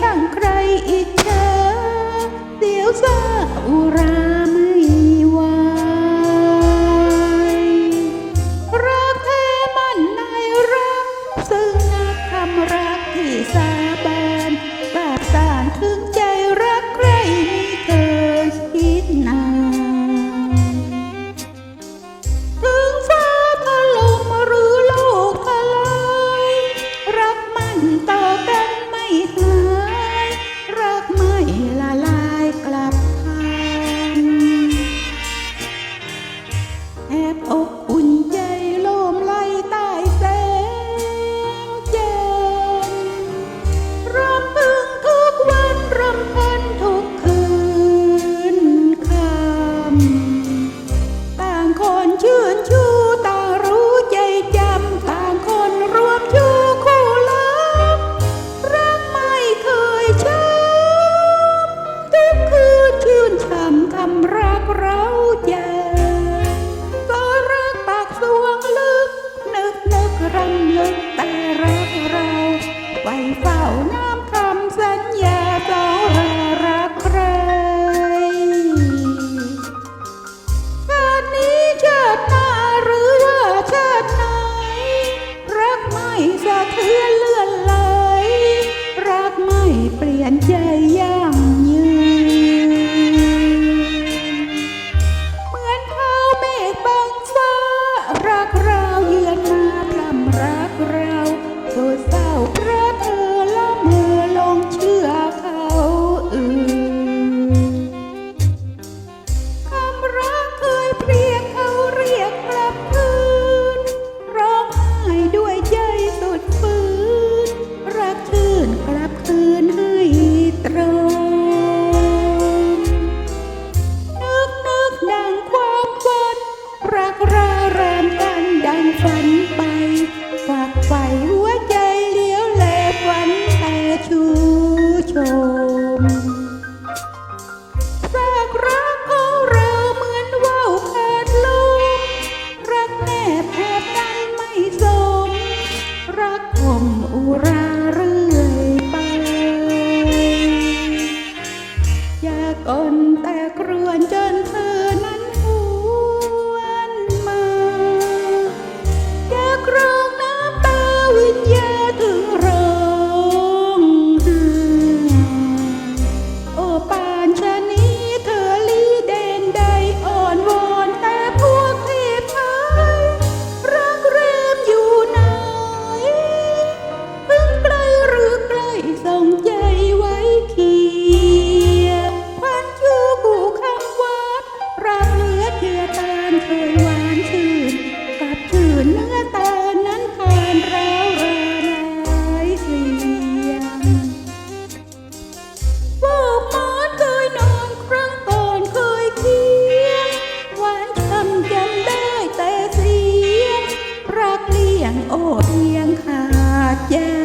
ช่างใครอีกเธอเดี๋ยวซาอุราไม่ไหวรักทมันในรัก ซึ่งนักคำรักที่สาบานบาสานถึง clap. แต่รักเราไว้เฝ้าน้ำคำสัญญา เพียงขาดแย่